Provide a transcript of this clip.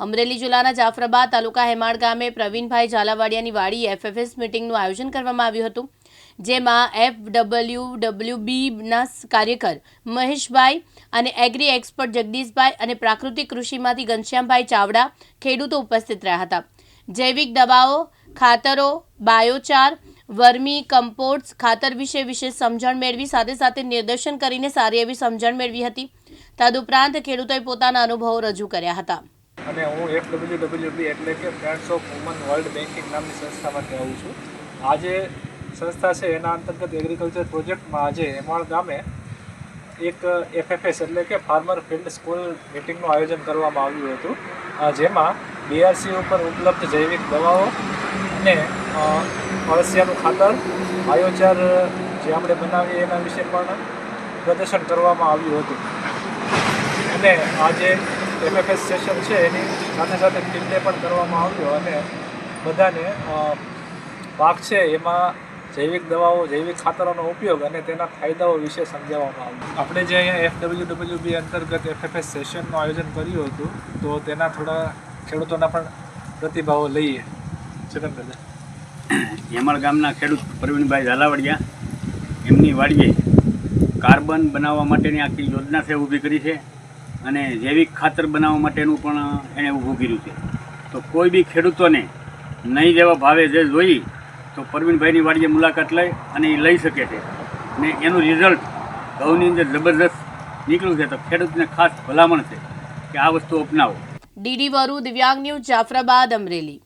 અમરેલી જિલ્લાના જાફરાબાદ તાલુકા હેમાળ ગામે પ્રવીણભાઈ ઝાલાવાડિયાની વાડી એફએફએસ મિટિંગનું આયોજન કરવામાં આવ્યું હતું, જેમાં એફ ડબલ્યુ ડબલ્યુ કાર્યકર મહેશભાઈ અને એગ્રી એક્સપર્ટ જગદીશભાઈ અને પ્રાકૃતિક કૃષિમાંથી ઘનશ્યામભાઈ ચાવડા ખેડૂતો ઉપસ્થિત રહ્યા હતા. જૈવિક દવાઓ, ખાતરો, બાયોચાર, વર્મી કમ્પોસ્ટ ખાતર વિશે વિશેષ સમજણ મેળવી સાથે સાથે નિદર્શન કરીને સારી એવી સમજણ મેળવી હતી. તદુપરાંત ખેડૂતોએ પોતાના અનુભવો રજૂ કર્યા હતા. અને હું એફ ડબલ્યુ ડબલ્યુ બી એટલે કે friends of woman world banking નામની સંસ્થામાંથી આવું છું. આ જે સંસ્થા છે, એના અંતર્ગત એગ્રીકલ્ચર પ્રોજેક્ટમાં આજે એમાળ ગામે એક એફએફએસ એટલે કે ફાર્મર ફિલ્ડ સ્કૂલ મિટિંગનું આયોજન કરવામાં આવ્યું હતું. જેમાં બીઆરસી ઉપર ઉપલબ્ધ જૈવિક દવાઓ અને અળસિયાનું ખાતર આયોચાર જે આપણે બનાવીએ એના વિશે પણ પ્રદર્શન કરવામાં આવ્યું હતું. અને આ જે એમએફએસ સેશન છે, એની સાથે સાથે ફિલ્ડે પણ કરવામાં આવ્યો અને બધાને પાક છે. એમાં જૈવિક દવાઓ, જૈવિક ખાતરોનો ઉપયોગ અને તેના ફાયદાઓ વિશે સમજાવવામાં આવ્યું. આપણે જે અહીંયા એફ ડબલ્યુ ડબલ્યુ બી અંતર્ગત એફએફએસ સેશનનું આયોજન કર્યું હતું, તો તેના થોડા ખેડૂતોના પણ પ્રતિભાવો લઈએ. ચેતન દાદા. હેમળ ગામના ખેડૂત પ્રવીણભાઈ ઝાલાવાડિયા, એમની વાડીએ કાર્બન બનાવવા માટેની આખી યોજના છે, ઊભી કરી છે. અને જૈવિક ખાતર બનાવવા માટેનું પણ એણે ઊભું કર્યું છે. તો કોઈ બી ખેડૂતોને નહીં જેવા ભાવે જે જોઈ, તો પરવીનભાઈની વાડીએ મુલાકાત લઈ અને એ લઈ શકે છે. અને એનું રિઝલ્ટ ઘઉંની અંદર જબરદસ્ત નીકળ્યું છે. તો ખેડૂતને ખાસ ભલામણ છે કે આ વસ્તુ અપનાવો. ડીડી વરુ, દિવ્યાંગ ન્યૂઝ, જાફરાબાદ, અમરેલી.